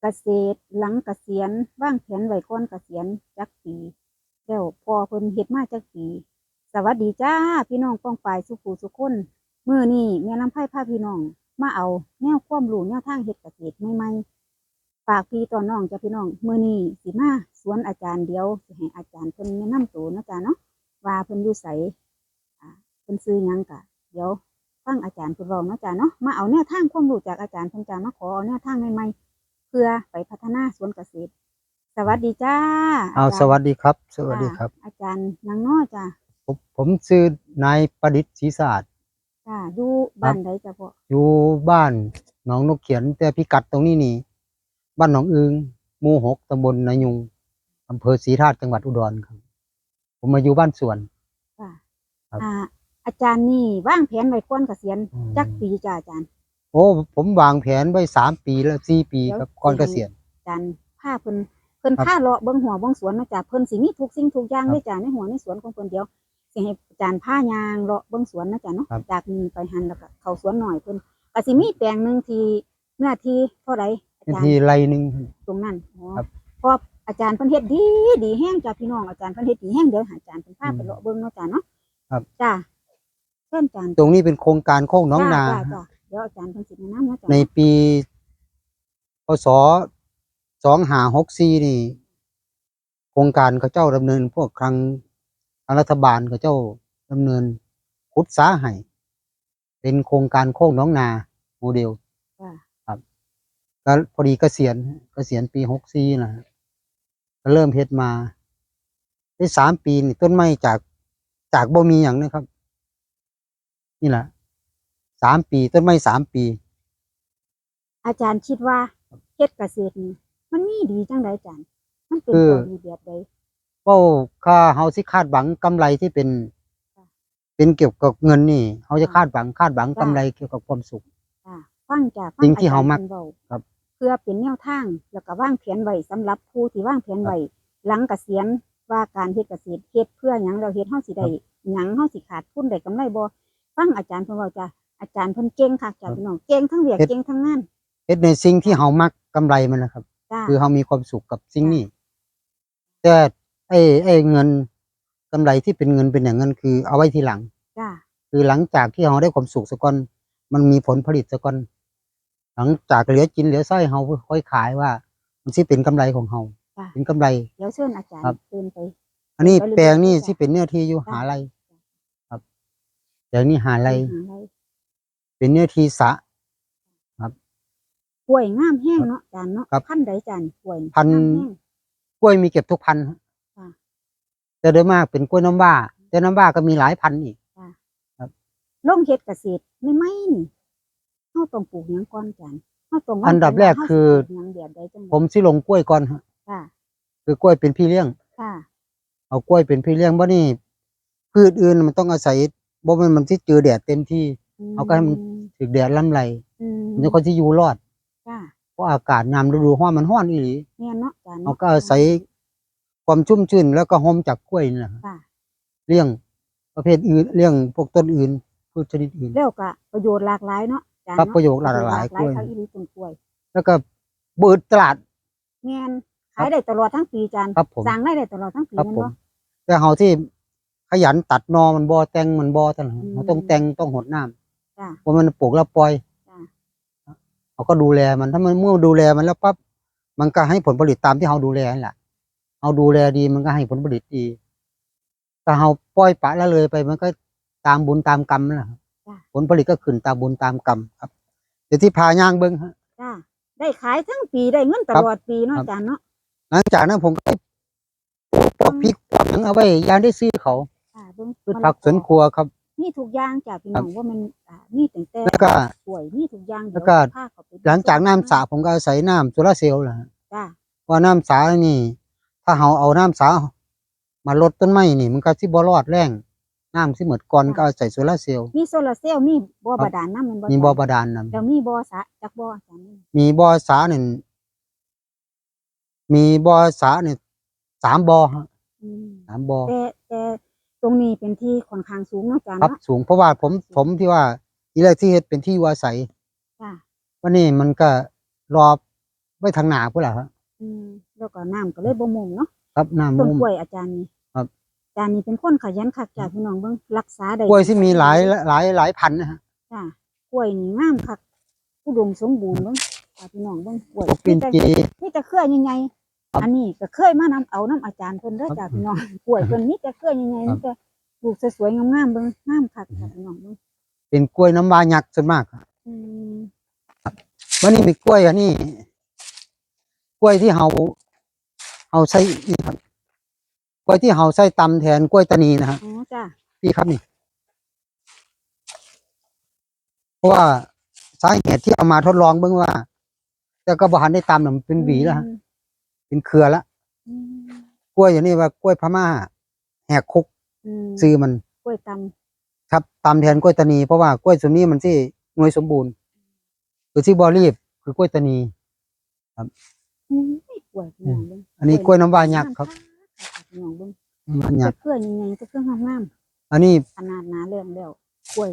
เกษตรหลังเกษียณว่างแผนไว้ก่อนเกษียณจักปีแล้วพอเพิ่นเฮ็ดมาจักปี สวัสดีจ้าพี่น้องป้องปายสุขูสุขคนมื้อนี้แม่น้ำไผ่พาพี่น้อง มาเอาแนวความรู้แนวทางเฮ็ดเกษตรใหม่ๆฝากพี่ต่อน้องจ้าพี่น้องมื้อนี้สิมาสวนอาจารย์เดียวสิให้อาจารย์เพิ่นแนะนำตัวนะจ้าเนาะว่าเพิ่นอยู่ไสอ่าเพิ่นซื้อหยังกะ เดี๋ยวฟังอาจารย์เพิ่นเว้านะจ้าเนาะมาเอาแนวทางความรู้จากอาจารย์เพิ่นจ้ามาขอเอาแนวทางใหม่ๆ เพื่อไปพัฒนาสวนเกษตร สวัสดีจ้าเอาจรย์สวัสดีครับ สวัสดีครับจ้าอาจารย์ยังน้อจ้าผมผมชื่อนายประดิษฐ์ศรีสะอาดจ้าอยู่บ้านใดจ้าพ่ออยู่บ้านหนองนกเขียนแต่พิกัดตรงนี้นี่ บ้านหนองอึงหมู่หกตำบลนายุงอำเภอศรีธาตุจังหวัดอุดรครับ ผมมาอยู่บ้านสวนจ้าครับอ่าอาจารย์นี่วางแผนไว้ก่อนเกษียณอืมจักปีจ้าอาจารย์ โอ้ผมวางแผนไว้สามปีแล้วสี่ปีเดี๋ยวครับก่อนสิเกษียณอาจารย์พาเพิ่นเพิ่นครับพาเลาะเบิ่งหัวเบิ่งสวนเนาะจ้าเพิ่นสิมีทุกสิ่งทุกอย่างครับเลยจ้าในหัวในสวนของเพิ่นเดียวสิให้อาจารย์พายางเลาะเบิ่งสวนเนาะจ้าเนาะครับจากนี้ไปหันแล้วก็เข้าสวนหน่อยเพิ่นก็สิมีแปลงหนึงที่เนื้อที่เท่าใดอาเป็นจารย์ที่ไรหนึ่งตรงนั้นอ๋อครับเพราะอาจารย์เพิ่นเฮ็ดดีดีแห้งจ้าพี่น้องอาจารย์เพิ่นเฮ็ดดีแห้งเดี๋ยวให้อาจารย์เพิ่นพาไปเลาะเบิ่งเนาะจ้าเนาะครับจ้าเชิญอาจารย์ตรงนี้เป็นโครงการโคกหน้องนาจ้จ้จ้ เดี๋ยวอาจารย์เพิ่นสิแนะนำเนาะจ้าในปีพศสองหาหกสี่นี่โครงการเขาเจ้าดำเนิน พวกครั้งทางรัฐบาลเขาเจ้าดำเนินขุดสาให้เป็นโครงการโค้งหน้องนาโมเดล จ้าก็พอดีเกษียณเกษียณปีหกสี่นะฮะก็เริ่มเฮ็ดมา ได้สามปีนี่ต้นไม้จากจากบ่มีอย่างนะครับ นี่แหละ สามปีต้นไม้สามปี อาจารย์คิดว่าเฮ็ดเกษตรนี่มันมีดีจังไดอาจารย์ มันเป็นคือตัวดีแบบใดเป้าค่าเฮาสิคาดหวังกำไรที่เป็นค่ะเป็นเกี่ยวกับเงินนี่เฮาจะค่ะคาดหวังคาดหวังค่ะกำไรเกี่ยวกับความสุขจ้าฟังจ้าฟัสิ่งที่เฮามักอจรย์พิ่นว้ครับ เพื่อเป็นแนวทางแล้วก็วางแผนไว้สำหรับผู้ที่วางแผนไว้หลังเกษียณว่าการเฮ็ดเกษตรเฮ็ดเพื่อหยังเราเฮ็ดเฮาสิได้หยังเฮาสิขาดทุนได้กำไรบ่ฟังอาจารย์เพิ่นเว้าจ้า อาจารย์เพิ่นเก่งคักจ้าพี่น้องเก่งทั้งเวียกเฮ็ดเก่งทั้งงานเฮ็ดในสิ่งที่เฮามักกำไรมันนะครับจ้าคือเฮามีความสุขกับสิ่งนี้แต่ไอ้ไอ้เงินกำไรที่เป็นเงินเป็นอย่างนั้นคือเอาไว้ทีหลังจ้าคือหลังจากที่เราได้ความสุขสักก่อน มันมีผลผลิตสักก่อน หลังจากเหลือกินเหลือไส้เราค่อยขายว่า มันสิเป็นกำไรของเราจ้าเป็นกำไรเดี๋ยวเชิญอาจารย์ครับเดินไป อันนี้ไปเรื่อยๆแปลงนี่จ้ะที่เป็นเนื้อที่อยู่จ้ะหาไรครับแปลงนี้หาไรหาอะไร เป็นเนื้อที่สระกล้วยงามแห้งเนาะจานเนาะครับพันธุ์ใดจานกล้วยพันธุ์ งามแห้ง กล้วยมีเก็บทุกพันธุ์ฮะค่ะแต่โดยมากเป็นกล้วยน้ำว้าแต่น้ำว้าก็มีหลายพันธุ์อีก ลงเฮ็ดเกษตรไม่ไม่นี่เฮาต้องปลูกหยังก่อนจานเฮาต้องวางอันดับแรกผนว่าคือ เฮาสิปลูกหยังแบบใดจังใดผมสิลงกล้วยก่อนฮะค่ะคือกล้วยเป็นพี่เลี้ยง ค่ะเอากล้วยเป็นพี่เลี้ยงบ่นี่พืชอื่นมันต้องอาศัยบ่แม่นมันสิเจอแดดเต็มที่เอาก็ให้มัน ถึกแดดลำไรอืมมันจะคนที่อยู่รอด จ้าเพราะอากาศยามฤดูร้อนมันร้อนอีหลีแม่นเนาะจานเราก็อาศัยความชุ่มชื้นแล้วก็หอมจากกล้วยนี่แหละค่ะเลี้ยงประเภทอื่นเลี้ยงพวกต้นอื่นพืชชนิดอื่น แล้วก็ประโยชน์หลากหลายเนาะจานครับเนาะประโยชน์หลากหลายประโชน์กล้วย ทั้งอีหลีต้นกล้วยแล้วก็เบิดตลาด แม่นขายได้ตลอดทั้งปีจานครับผมสร้างรายได้ตลอดทั้งปีครับแม่นผมบ่แต่เฮาที่ขยันตัดนอมันบ่แต่งมันบ่ตลอดอืม เราต้องแต่งต้องหดน้ำ จ้าเพราะมันปลูกแล้วปล่อยจ้าเราก็ดูแลมันถ้ามันเมื่อดูแลมันแล้วปั๊บมันก็ให้ผลผลิตตามที่เราดูแลนั่นแหละเราดูแลดีมันก็ให้ผลผลิตดีแต่เราปล่อยปละละเลยไป มันก็ตามบุญตามกรรมนั่นแหละครับจ้ะ ผลผลิตก็ขึ้นตามบุญตามกรรมครับ เดี๋ยวที่พาย่างเบิ้งฮะ จ้าได้ขายทั้งปีได้เงินตครับลอดปีเนาะครับจานเนาะ หลังจากนั้นผมก็ปลูกพวกพริกพวกหยังเอาไว้ยางได้ซื้อเขาค่ะเบิ่งพืชผักสวนครัวครับ มีทุกอย่างจ้ะพี่น้องว่ามันอ่ามีตั้งแต่แล้วก็ สวยมีทุกอย่างแล้วก็ เดี๋ยพาเข้าไปดูหลังจากน้ำสระผมก็อาศัยน้ำโซลาร์เซลล์แหละฮะจ้าเพราะน้ำสระนี่ ถ้าเราเอาน้ำสระมาลดต้นไม้นี่ มันก็สิบ่รอดแรงน้ำสิหมดก่อนก็อาศัยโซลาร์เซลล์มีโซลาร์เซลล์มีบ่อบาดาลน้ำมันบ่มีจ้ะบ่อบาดาลนํแล้วมีบ่อสระจักบ่อจ้ะนี่มีบ่อสาเนี่ยมีบ่อสาเนี่ยสามบ่อฮะอืม สามบ่อแต่แต่ ตรงนี้เป็นที่ค่อนข้างสูงเนาะจ้ะครับเนาะสูงเพราะว่าผมผมที่ว่าทีแรกที่เฮ็ดเป็นที่อยู่อาศัยจ้าวันนี้มันก็รอบไว้ทางหน้าพุ่นล่ะครับอืมแล้วก็น้ำก็เลยบ่มุมเนาะครับหน้าต้นมุมกล้วยอาจารย์นี่ครับ อาจารย์นี่เป็นคนขยันคักจ้ะพี่น้องเบิ่งรักษาได้กล้วยที่มีหลายหลายหลายพันธุ์นะฮะ จ้ะกล้วยนี่งามคักอุดมสมบูรณ์เบิ่งจ้ะพี่น้องเบิ่งกล้วยพวกปินจีมีแต่เครือใหญ่ครับๆ อันนี้ก็เคยมานำเอาน้ำอาจารย์เพิ่นเด้อครับจ้ะพี่น้องกล้วยเพิ่นมีแต่เครือใหญ่ๆครับมีแต่ลูกสวยๆงามๆเบิ่งงามคักจ้ะพี่น้องเบิ่งเป็นกล้วยน้ำว้ายักษ์ส่วนมากครับอืมวันนี้มีกล้วยอันนี้กล้วยที่เฮาเฮาใส่นี่ครับกล้วยที่เฮาใส่ตำแทนกล้วยตานีนะฮะอ๋อจ้ะนี่ครับนี่เพราะว่าสาเหตุที่เอามาทดลองเบิ่งว่า แต่ก็บ่ทันได้ตำน่ะมันเป็นหวีแล้วฮะ เป็นเครือแล้วอืมกล้วยอย่างนี้ว่ากล้วยพม่า แหกคุกอืมซื้อมันกล้วยตำครับตำแทนกล้วยตานีเพราะว่ากล้วยส่วนนี้มันที่หน่วยสมบูรณ์คือที่บอรีบคือกล้วยตานีอืมกล้วยพี่น้องเบิ่งอันนี้กล้วยน้ำว้ายักษ์ครับพี่น้องเบิ่งน้ำว้ายัแต่กษ์เครือใหญ่ๆแต่เครืองามอันนี้ ๆขนาดหนาเรื่องแล้วกล้วย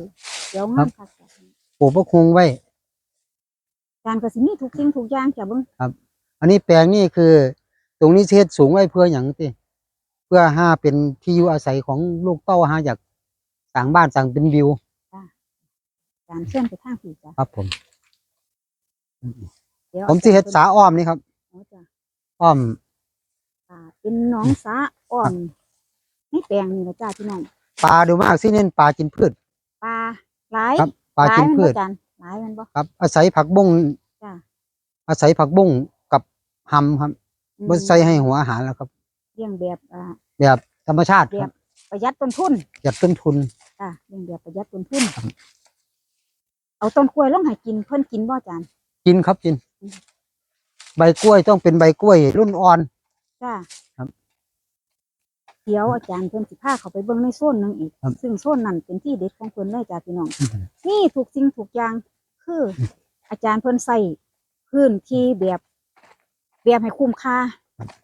เดี๋ยวครังามบคักจ้ะปลูกพวกคงไว้ การก็สิมีทุกสิ่งทุกอย่างจ้ะเบิ่ง อันนี้แปลงนี่คือ ตรงนี้เทศสูงไว้เพื่ออย่างที่เพื่อห้าเป็นที่อยู่อาศัยของลูกเต้าห้าอยากสั่งบ้านสั่งเป็นวิวการเชื่อมไปทางผีจ้ะครับผมเดี๋ยวผมที่เฮ็ดสาอ้อมนี่ครับอ๋อจ้ะอ้อมอ่าเป็นหน้องสาอ่อนในแปลงนี่นะจ้าพี่น้องปลาดูมากที่เน้นปลากินพืชปลาหลายครับปลาหลายกินมันพืบ่ชจานหลายมันบ่ครับ อาศัยผักบุ้งจ้ะอาศัยผักบุ้งกับ หำครับอืมบ่ใส่ให้หัวอาหารแล้วครับ เลี้ยงแบบอ่าแบบธรรมชาติแบครับบประหยัดต้นทุนจัดต้นทุนจ้ะเลี้ยงแบบประหยัดต้นทุนเอาต้นกล้วยลงให้กินเพิ่นกินบ่จานกินครับกิน อืม ใบกล้วยต้องเป็นใบกล้วย รุ่นอ่อน จ้าครับเดี๋ยวอาจารย์เพิ่นสิพาเขาไปเบิ่งในโซนหนึงอีก ครับซึ่งโซนนั้นเป็นที่เด็ดของเพิ่นเลยจ้าพี่น้องนี่ถูกสิ่งถูกอย่างคือออาจารย์เพิ่นใส่พื้นที่แบบ แบบให้คุ้มค่า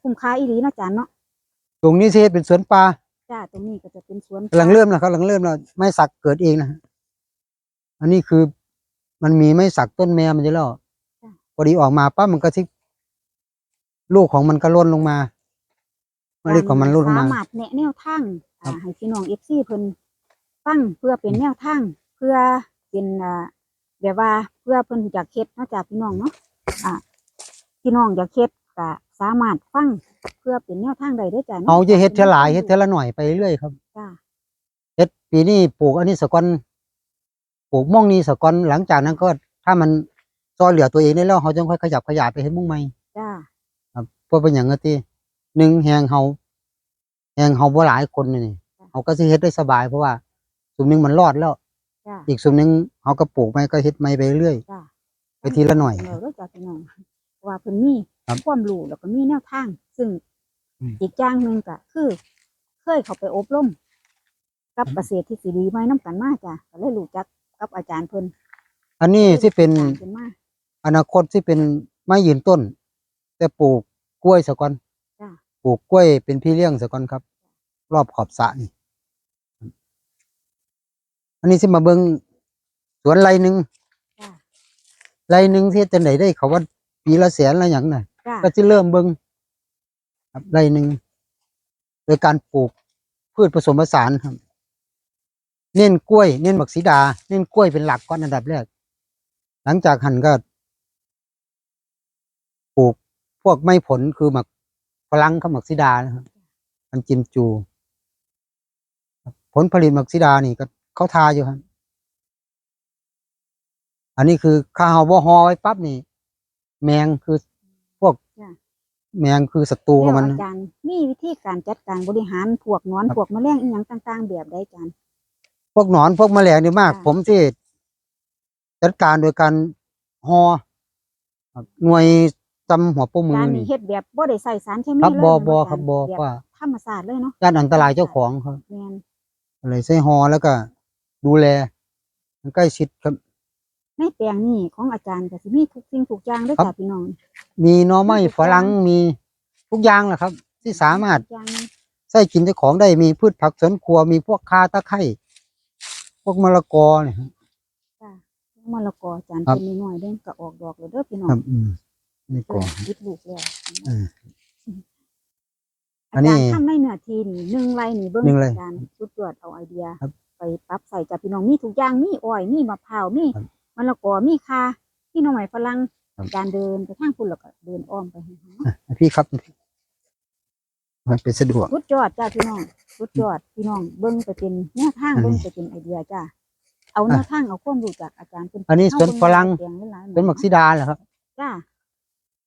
คุ้มค่าอีหลีเนาะอาจารย์เนาะตรงนี้ที่เฮ็ดเป็นสวนปลาจ้าตรงนี้ก็จะเป็นสวนกำลังเริ่มแล้วครับกำลังเริ่มแล้วไม้สักเกิดเองนะฮะอันนี้คือมันมีไม้สักต้นแม่มันจะแล้วพอดีออกมาปั๊บมันก็ที่ลูกของมันก็ล่นลงมาเมล็ดของมันล่นลงมาสามารถแนะแนวทางครัอ่าบให้พี่น้อง FC เพิ่นฟังเพื่อเป็นแนวทางเพื่อเป็นอ่าแบบว่าเพื่อเพิ่นอยากเฮ็ดเนาะจ้าพี่น้องเนาะอ่า พี่น้องอยากเฮ็ดก็สามารถฟังเพื่อเป็นแนวทางใดได้อจ้านาะเอาจะเฮ็ดเทอหลายเฮ็ดเทอละหน่อยไปเรื่อยครับจ้าเฮ็ดปีนี้ปลูกอันนี้สะกอนปลูกม่วงนี้สะกอนหลังจากนั้นก็ถ้ามันซอยเหลือตัวเองได้แล้วเขาจึงค่อยขยับขยายไปเฮ็ดม่วงใหม่จ้าครับเพราะเป็นอย่างนั้นที่หนึ่งแหงเฮาแหงเฮาบ่หลายคนนี่เขาก็สิเฮ็ดได้สบายเพราะว่าส่วนหนึ่งมันรอดแล้ว จ้าอีกส่วนหนึ่งเขาก็ปลูกไม้ก็เฮ็ดไม้ไปเรื่อยจ้าไปทีละหน่อยเราเด้อจ้าพี่น้อง ว่าเพิ่นมีครับความรู้แล้วก็มีแนวทาง ซึ่งอืมอีกอย่างหนึ่งก็คือ เคยเขาไปอบรมกับเกษตรที่สีดีไม้น้ำกันมาจ้ะก็เลยรู้จักกับอาจารย์เพิ่นอันนี้ที่เป็นอาจารย์เพิ่นมาอนาคตที่เป็นไม้ยืนต้น แต่ปลูกกล้วยสะก่อนจ้ะปลูกกล้วยเป็นพี่เลี้ยงสะก่อนครับ รอบขอบสระนี่อันนี้สิมาเบิงสวนไรหนึ่งจ้าไรหนึ่งที่จะไหนได้เขาว่า ปีละแสนละอย่างน่ะ จ้าก็จะเริ่มเบิงครับไรหนึ่งโดยการปลูกพืชผสมผสานครับ เน้นกล้วย เน้นบักสีดา เน้นกล้วยเป็นหลักก่อนอันดับแรก หลังจากหั่นก็ปลูกพวกไม้ผลคือหมักฝรั่งกับหมักสีดานะครับมันจิมจูครับผลผลิตหมักสีดานี่ก็เขาทาอยู่ครับ อันนี้คือข้าวบ่ฮอไว้ปั๊บนี่ แมงคือพวก จ้ะ แมงคือศัตรูของมัน แล้วอาจารย์มีวิธีการจัดการบริหารพวกหนอนครับ พวกแมลงอีหยังต่าง ๆ แบบใดอาจารย์ พวกหนอนพวกแมลงนี่มากค่ะผมที่จัดการโดยการฮอครับหน่วยจำหัวโป้มืกาอรนี่เฮ็ดแบบบ่ได้ใส่สารเคมีครับเลยบอแม่นบออาคจารับย์บอแบบว่าธรรมชาติเลยเนาะด้านอันตรายเจ้าของครับแม่นเลยใส่ฮอแล้วก็ ดูแลมันใกล้ชิดครับ ในแปลงนี้ของอาจารย์ก็สิมีทุกสิ่งทุกอย่างเด้อครัจ้ะบ พี่น้องมีหน่อไม้ทุกอย่างฝรั่งมีทุกอย่างแหละครับ ที่สามารถทุกอย่างใส่กินเจ้าของได้มีพืชผักสวนครัวมีพวกคาตะไคร้พวกมะละกอเนี่ยครับ มะละกออาจารย์ครับ เป็นน้อยๆเด้อก็ออกดอกแล้วเด้อพี่น้องครับอืมนี่ก่อนยึดลูกแล้วอืมอัอานนี้จารย์ทำในเนื้อที่นี่หนึ่งไรนี่เบิ้งหนึ่งไร่อาจารย์สุดยอดเอาไอเดีย ครับไปปรับใส่จากพี่น้องมีทุกอย่างมีอ้อยมีมะพร้าวมีครับ มะละกอมีคาพี่น้องใหม่ฝรั่งครับอาจารย์เดินไปทางคุณแล้วก็เดินอ้อมไปให้เขาอะพี่ครับ มันเป็นสะดวก สุดยอดจ้าพี่น้องสุดยอดพี่น้องเบิ้งไปเป็นแนวทางอันนี้เบิ้งไปเป็นไอเดียจ้าเอาแนวทางเอาความรู้จากอาจารย์เป็นอันนี้เาสวนเบิ่ฝรั่งแปลหลายๆเป็นหมักซิดาเหรอครับ จ้า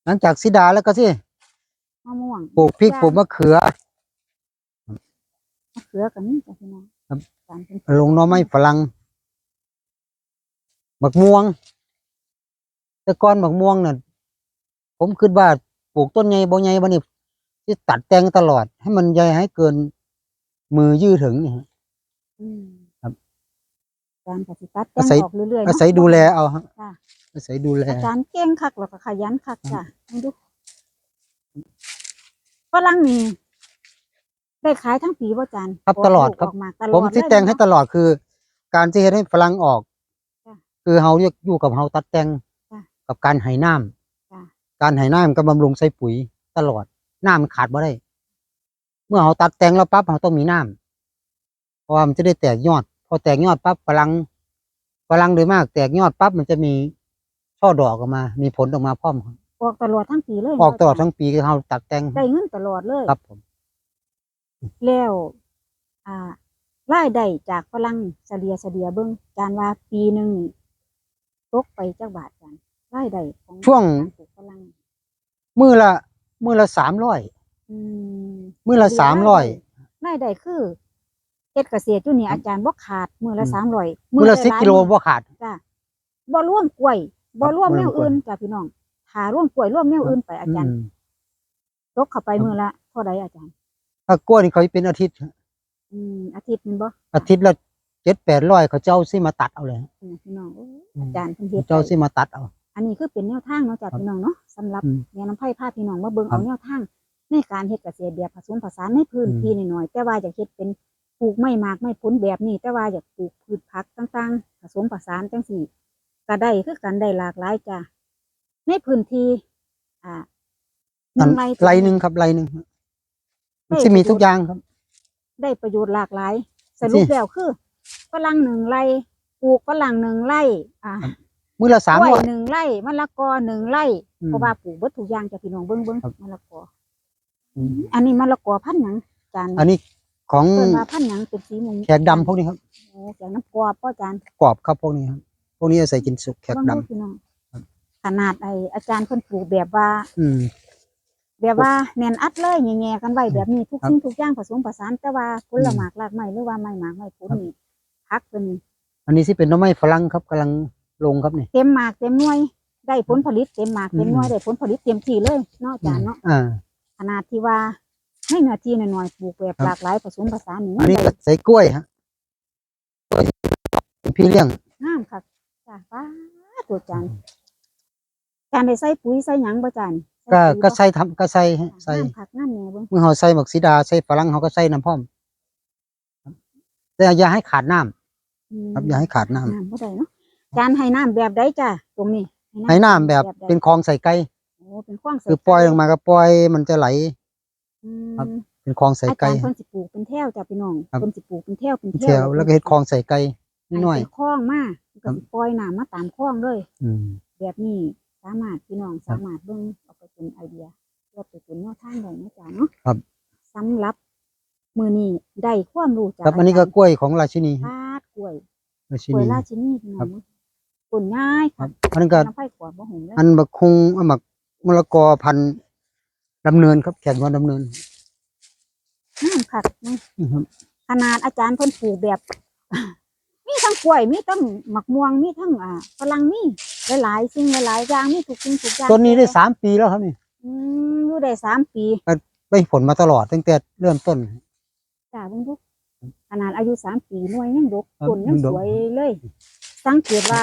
หลังจากซิดาแล้วก็สิมะม่วงปลูกพริกปลูกมะเขือ มะเขือกับนี่จ้าพี่น้องครับอาจารย์เป็นลงหน่อไม้ฝรั่ง หมักม่วง แต่ก่อนหมักม่วงน่ะผมคิดว่าปลูกต้นใหญ่บ่ใหญ่บ่นี่ที่ตัดแต่งตลอด ให้มันใหญ่ให้เกินมือยื้อถึงนี่ฮะอืมครับการปฏิบัติอาแต่งศัยออกเรื่อยๆอาเนาะศัยดูแลเอาฮะจ้ะอาศัยดูแล อาจารย์เก่งคักแล้วก็ขยันคักจ้ะมาดูฝรั่งนี่ได้ขายทั้งปีป่ะอาจารย์ครับกตลอดครับ กมาตลอดผมที่เลยแต่งให้เนาะตลอดคือ การที่เฮ็ดให้ฝรั่งออกจ้ะ คือเฮาอยู่กับเฮาตัดแต่งจ้ะกับการไหน้ำจ้ะ การไหน้ำก็บำรุงใส่ปุ๋ยตลอดน้ำมันขาดบ่ได้ เมื่อเฮาตัดแต่งแล้วปั๊บเฮาต้องมีน้ำเพราะว่ามันจะได้แตกยอด พอแตกยอดปั๊บฝรั่งฝรั่งโดยมาก แตกยอดปั๊บมันจะมีช่อดอกออกมา มีผลออกมาพร้อมครับออกตลอดทั้งปีเลยออกตลอดเนาะทั้งปีคือเฮาตัดแต่งได้เงินตลอดเลย ครับผม แล้ว อ่ารายได้จากฝรั่งเฉลี่ยเฉลี่ยเบิ่งอาจารย์ว่าปีหนึ่งนี่ ตกไปจักบาทอาจารย์รายได้ของช่วง การปลูกฝรั่งมือละมือละสามร้อยอืม มือละสามร้อย รายได้คือเฮ็ดเกษตรอยู่นี่อาจารย์บ่ขาดมือละอืม สามร้อยมือละสิบกิโลบ่ขาด จ้ะบ่ร่วมกล้วยบ่ร่วมบ่แนร่ววมกล้วยอื่นจ้ะพี่น้องถ้าร่วมกล้วยร่วมแนวอื่นไปอาจารย์อืมตกเข้าไปมือละเท่าใดอาจารย์ ถ้ากล้วยนี่เขาเป็นอาทิตย์ อืมอาทิตย์หนึงบ่อาทิตย์ละ เจ็ดแปดร้อยเขาเจ้าซิมาตัดเอาเลยอืมพี่น้องโอ้ยอาจารย์เพิ่นเฮ็ดเจ้าได้ซิมาตัดเอา อันนี้คือเป็นแนวทางเนาะจ้ะครับพี่น้องเนาะสำหรับอืมแม่น้ำไผ่พาพี่น้องมาเบิ่งครัเอาบแนวทางในการเฮ็ดเกษตรแบบผสมผสานในพื้นอืมที่น้อยๆแต่ว่าอยากเฮ็ดเป็นปลูกไม่มากไม่ผลแบบนี้ แต่ว่าอยากปลูกพืชผักต่างๆผสมผสานจังซี่ก็ได้คือกันได้หลากหลายจ้ะในพื้นที่อ่าหอันนึ่งไร่ไรหนึ่งครับไรหนึ่งมันได้จะมีประโยชน์ทุกอย่างครับ ได้ประโยชน์หลากหลายสรุปแล้วคือ ฝรั่งหนึ่งไร่ปลูกฝรั่งหนึ่งไร่ อ่ามือละสามกล้ร้วอยยหนึ่งไร่มะละกอหนึ่งไร่อืมเพราะว่าปลูกเบิดทุกอย่างจะพี่น้องเบิ้งเบิ้งครับมะละกออืมอันนี้มะละกอพันธุ์หยังจานอันนี้ของเพิ่นว่าพันธุ์หยังเป็นสีมุมแขกดำพวกนี้ครับโอ้แขกน้ำกรอบป้อจานกรอบครับพวกนี้ครับพวกนี้อาศัยกินสุกแขกเบิ่งดำดูพี่น้องครับขนาดไออาจารย์เพิ่นปลูกแบบว่า อืมแบบว่าแน่นอัดเลยแง่ๆกันไว้แบบนี้ทุกครับสิ่งทุกอย่างผสมผสานแต่ว่าผลอืมหมากรากไม้หรือว่าไม้หมากไม้ผลครับนี่ พักเพิ่นนี่อันนี้ที่เป็นหน้ำไม้ฝรั่งครับกำลังลงครับนี่ เต็มหมากเต็มหน่วย ได้ผลผลิตเต็มหมากเต็มหน่วยอืมได้ผลผลิตเต็มที่เลยเนาะอาจารย์เนาะอ่าขขนาดที่ว่าให้เนื้อที่น้อยๆปลูกแบบครับ หลากหลายผสมผสานนี่อันนี้ได้ก็ใส่กล้วยฮะกล้วยเป็นพี่เลี้ยง งามค่ะจ้าป้าตัวจานจานได้ใส่ปุ๋ยใส่หยังบ่จานก็ปุ๋ยบ่ก็ใส่ทำก็ใส่ฮะใส่งามคักงามแน่เบิ่งเมื่อเขาใส่หมักสีดาใส่ฝรั่งเขาก็ใส่น้ำพร้อมครับ แต่อย่าให้ขาดน้ำอืมครับอย่าให้ขาดน้ำน้ำบ่ได้เนาะจานให้น้ำแบบใดจ้าตรงนี้ให้น้ำแบบใดเป็นคลองใส่ไก่โอ้เป็นขว้างใส่คือปล่อยลงมาก็ปล่อยมันจะไหล อืมครับ เป็นคลองใส่อาไก่จารย์เพิ่นสิปลูกเป็นแถวจ้าพี่น้องครับ เพิ่นสิปลูกเป็นแถวเป็นแถเที่ยววแล้วก็เฮ็ดคลองใส่ไก่นิดหน่อยให้เป็นคลองมาครัก็บ สิปล่อยน้ำมาตามคลองเลยอืม แบบนี้สามารถพี่น้องครับสามารถเบิ่งเอาไปเป็นไอเดียเพื่อไปเป็นแนวทางได้นะจ๊ะเนาะครับสำหรับ มือนี้ได้ความรู้จากครับอันนี้ก็าจารย์กล้วยของราชินีพาดกล้วยราชิกล้วยนีราชินีพี่น้ครัอบงต้นง่ายครับอันนี้ก็น้ำไผ่กวาดบ่หงเลยอันบักคุงอันบักมะละกอพันธุ์ดำเนินครับแขกวันดำเนินงามคักนะนะครับขนาดอาจารย์เพิ่นปลูกแบบ มีทั้งกล้วยมีทั้งหมักม่วงมีทั้งอ่าฝรั่งมีหลายๆสิ่งหลายๆอย่างมีทุกสิ่งทุกอย่างต้นนี้ได้สามปีแล้วครับนี่ อืมอยู่ได้สามปีได้ผลมาตลอดตั้งแต่เริ่มต้นจ้าเบิ่งดูขนาดอายุสามปีหน่วยยังดกครับต้นยังยังดสกวยเลย สังเกตว่า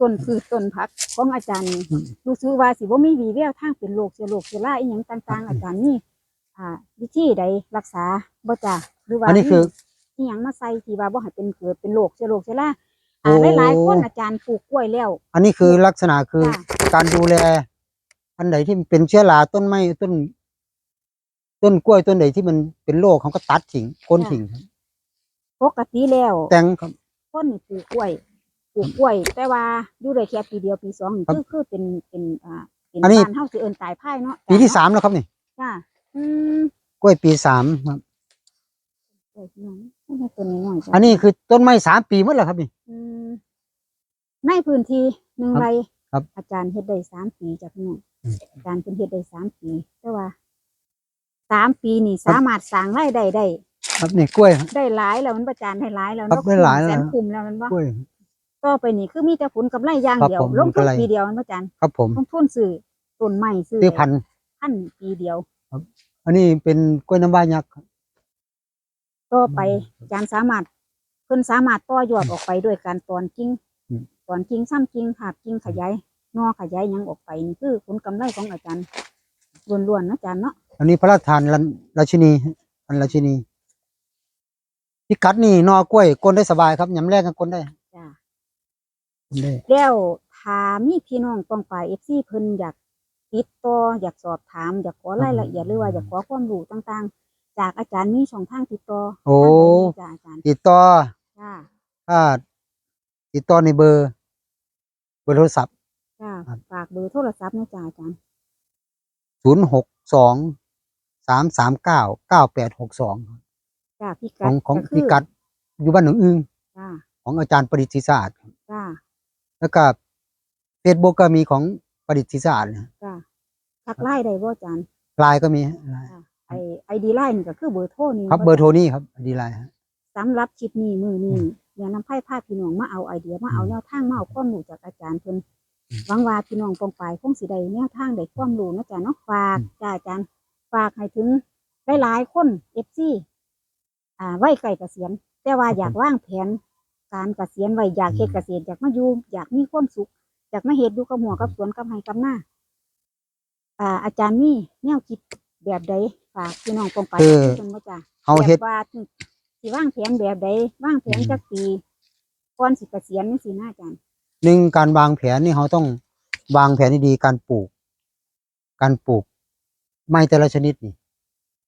ต้นพืชต้นผักของอาจารย์นี่อืมรู้สึกว่าสิบ่มีวีแววทางเป็นโรคเชื้อโรคเชื้อราอีหยังต่าง ๆ อาจารย์นี่อ่า วิธีใดรักษาบ่จ้าหรือว่าอันนี้คือมีหยังมาใส่ที่ว่าบ่ให้เป็นเกิดเป็นโรคเชื้อโรคเชื้อราอ่าโอ้หลายๆคนอาจารย์ปลูกกล้วยแล้ว อันนี้คือลักษณะคือจ้าการดูแล อันไหนที่มันเป็นเชื้อราต้นไม้ต้น ต้นกล้วยต้นไหนที่มันเป็นโรคเขาก็ตัดทิ้งโคนทิ้งครับปกติแล้วแต่งครับ คนนี่ปลูกกล้วยปลูกกล้วย แต่ว่าอยู่ได้แค่ปีเดียวปีสองนี่ครับคือคือเป็นเป็นอ่าเป็นอันนี้ บ้านเฮาสิเอิ้นตายพ่ายเนาะปีที่สามแล้วครับนี่จ้าอืมกล้วยปีสามครับ กล้วยพี่น้องไม่ใช่ต้นน้อยๆจ้ะอันนี้คือต้นไม้สามปีหมดแล้วครับนี่ อืมในพื้นที่หนึ่งครับไร่ครับอาจารย์เฮ็ดได้สามปีจ้ะพี่น้องอืม อาจารย์เพิ่นเฮ็ดได้สามปี แต่ว่า สามปีนี่สามารถสร้างรายได้ได้ ครับนี่กล้วยครับ ได้หลายแล้วมันประจานได้หลายแล้วครับเนาะได้หลายแสนแล้วคุ้มแล้วมันว่ากล้วยต่อไปนี่คือมีแต่ผลกำไรอย่างครับเดียวผมลงทุนกำไร ปีเดียวมันประจานครับผมลงทุนซื้อต้นไม้ซื้อซื้อพันธุ์พันธุ์ปีเดียว อันนี้เป็นกล้วยน้ำว้ายักษ์ครับต่อไปอาจารย์สามารถเพิ่นสามารถต่อยอดออกไปด้วยการตอนจริงอืม ตอนจริงซ้ำจริงหาบจริงขยายนอขยายหยังออกไปนี่คือผลกำไรของอาจารย์ล้วนๆนะอาจารย์เนาะ อันนี้พระราชทานรันราชินีพันธุ์ราชินีพิกัดนี่นอกล้วยกลนได้สบายครับยำแรกก็กลนได้จ้ากลนได้แล้วถ้ามีพี่น้องต้องไปเอฟซีเพิ่นอยากติดต่ออยากสอบถาม อยากขอรายละเอียดหรือว่าอยากขอความรู้ต่างๆ จากอาจารย์มีช่องทางติดต่อโอ้ทางไหนจ้าอาจารย์ติดต่อจ้าถ้าติดต่อในเบอร์ เบอร์โทรศัพท์จ้าครับฝากเบอร์โทรศัพท์นะจ้าอาจารย์ศูนย์หกสอง สามสามเก้าเก้าแปดหกสองจ้าพี่ขกัอดงของก็คือพิกัดอยู่บ้านหนองอึงจ้าของอาจารย์ประดิษฐศาสตร์ครับจ้าแล้วก็เฟซบุ๊กก็มีของประดิษฐศาสตร์นะจ้าทักไลน์ได้บ่อาจารย์ไลน์ก็มีฮะไอไอดีไลน์นี่ก็คือเบอร์โทรนี่ครับเบอร์โทรนี่ครับดีไลน์ฮะ สำหรับคลิปนี้มือนี้อย่านำไพ่พาพี่น้องมาเอาไอเดียมาเอาอืมแนวทางมาเอาความรู้จากอาจารย์เพิ่นอืมหวังว่าพี่น้องปองปายคงสิได้แนวทางได้ความรู้นะจ๊ะเนาะฝากอืมจ้าอาจารย์ ฝากให้ถึงหลายๆคนเอฟซีอ่าไว้ไก่เกษียณแต่ว่าอยากวางแผนการเกษียณไว้อยากเฮ็ดเกษตรอยากมาอยู่อยากมีความสุขอยากมาเฮ็ดอยู่กับหัวกับสวนกับไร่กับนาอ่า อาจารย์มีแนวคิดแบบใดฝากพี่น้องปองปายคือเพิ่นบ่จ้ะเอาเฮ็ดแบบว่าสิวางแผนแบบใดวางแผนอืมจักปีก่อนสิเกษียณนี่สินะอาจารย์หนึ่งการวางแผนนี่เขาต้องวางแผนให้ดีการปลูก การปลูก ไม้แต่ละชนิดนี่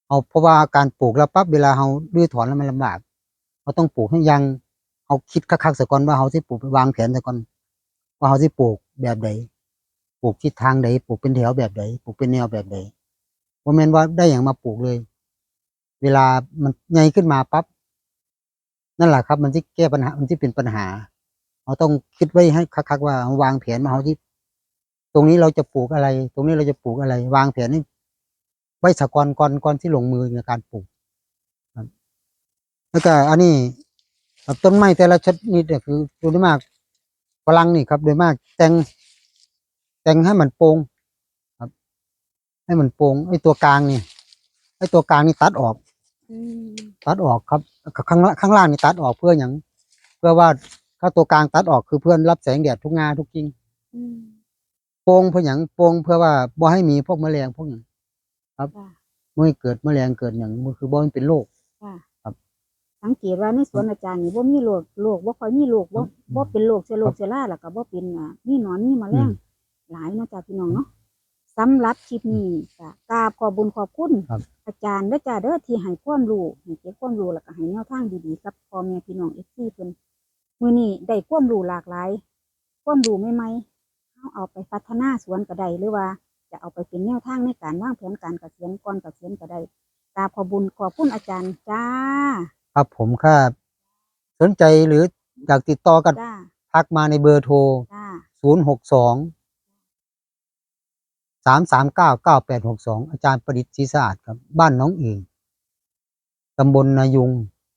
เอาเพราะว่าการปลูกแล้วปั๊บเวลาเขาดื้อถอนแล้วมันลำบากเขาต้องปลูกให้ยังเขาคิดคักๆสะก่อนว่าเขาที่ปลูกวางแผนสะก่อนว่าเขาที่ปลูกแบบใดปลูกทิศทางใดปลูกเป็นแถวแบบใดปลูกเป็นแนวแบบใดว่าแม่นว่าได้อย่างมาปลูกเลย เวลามันใหญ่ขึ้นมาปั๊บนั่นแหละครับ มันที่แก้ปัญหามันที่เป็นปัญหาเราต้องคิดไว้ให้คักๆว่าวางแผนมาเอาที่ตรงนี้เราจะปลูกอะไร ตรงนี้เราจะปลูกอะไร วางแผนให้ ไว้สะก่อนก่อนก่อนที่ลงมือในการปลูกครับแล้วก็อันนี้ครับต้นไม้แต่ละชนิดเนี่ยคือโดยมากฝรั่งนี่ครับ โดยมากแต่งแต่งให้มันโปร่งครับ ให้มันโปร่งไอ้ตัวกลางนี่ไอ้ตัวกลางนี่ตัดออกอืมตัดออกครับข้างล่างข้างล่างนี่ตัดออกเพื่ออย่างเพื่อว่าถ้าตัวกลางตัดออกคือเพื่อนรับแสงแดดทุกงาทุกกิ่งอืมโปร่งเพื่ออย่างโปร่งเพื่อว่าบ่ให้มีพวกแมลงพวกอย่าง จ้าไม่ให้เกิดแมลงเกิดอย่างมันคือบ่ให้เป็นโรคจ้าครับสังเกตว่าในสวนอาจารย์นี่บ่มีโรคโรคบ่ค่อยมีโรคบ่อืมบ่เป็นโรคเชื้อโรครัคบเชื้อราแล้วก็บ่เป็นอ่ามีหนอนมีแมลงอืมหลายเนาะจ้าพี่น้องเนาะสำหรับคลิปนี้ก็กราบขอบบุญขอบคุณครับ อาจารย์และจ้าเด้อที่ให้ความรู้ให้เก็บความรู้แล้วก็ให้แนวทางดีๆกับพ่อแม่พี่น้อง FC เพิ่นมื้อนี้ได้ความรู้หลากหลาย ความรู้ใหม่ๆเอาเอาไปพัฒนาสวนก็ได้หรือว่า จะเอาไปเป็นแนวทางในการวางแผนการเกษียณก่อนเกษียณก็ได้กราบขอบบุญขอบคุณอาจารย์จ้า ครับผมค่ะสนใจหรืออยากติดต่อกันจ้าทักมาในเบอร์โทร จ้าศูนย์หกสองสามสามเก้าเก้าแปดหกสองอาจารย์ประดิษฐ์ศรีสะอาดครับ บ้านน้องเองตำบลนายุง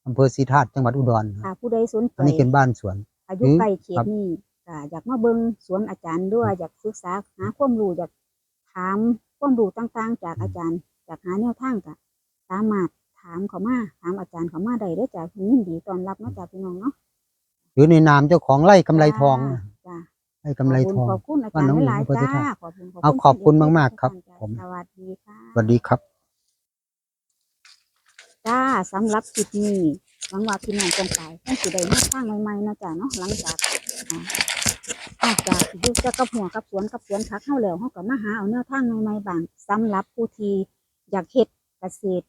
อำเภอศรีธาตุจังหวัดอุดรครับถ้าผู้ใดสนใจอันนี้เป็นบ้านสวน อายุหรือใกล้เขครัตบนี้ก็อยากมาเบิ่งสวนอาจารย์ด้วยอยากศึกษาหาความรู้อยาก ถามความรู้ต่างๆ จากอาจารย์อยากหาแนวทางก็สามารถถามเขามาถามอาจารย์เขามาได้เด้อจ้ายินดีต้อนรับเนาะจ้าพี่น้องเนาะหรือในนามเจ้าของไร่กำไรทองจ้าไร่กำไรทองขอบคุณอาบ้าจานรน้องย์หญิงหลายอำเภอๆศรีจ้าธาตุขอบคุณเอาขอบคุณมากๆครับทุท่นผมสวัสดีค่ะสวัสดีครับจ้าสำหรับคลิปนี้หวังว่าพี่น้องจงไปต้องสิได้แนวทางใหม่ๆเนาะจ้าเนาะหลังจากอ่า นอกจากสิอยู่แต่กับหัวกับสวนกับสวนพักเฮาแล้วเฮาก็มาหาเอาแนวทางใหม่ๆบางสำหรับผู้ที่อยากเฮ็ดเกษตร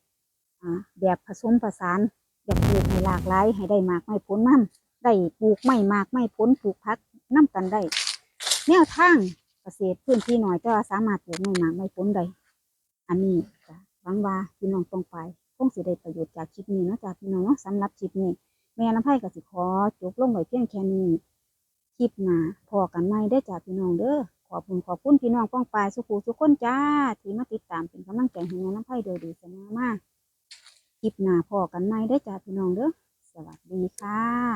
แบบผสมผสานอยากปลูกให้หลากหลายให้ได้มากไม่ผลนํได้ปลูกไม่มากไม่ผลปลูกพักนํกันได้ แนวทางเกษตรพื้นที่หน้อยแต่ว่าสามารถปลูกไม่มากไม่ผลได้อันนี้หวังว่าพี่น้องตรงไปคงสิได้ประโยชน์จากคลิปนี้นะจากพี่น้องเนาะสำหรับคลิปนี้แม่ลำไผ่ก็สิขอจบลงไว้เพียงแค่นี้ คลิปหน้าพอกันใหม่ได้จากพี่น้องเด้อขอบคุณขอบคุณพี่น้องป้องปลายสุขูสุขคนจ้า ที่มาติดตามเป็นกำลังใจให้งานน้ำไผ่โดยดีเสมอมากคลิปหน้าพอกันใหม่ได้จากพี่น้องเด้อสวัสดีค่ะ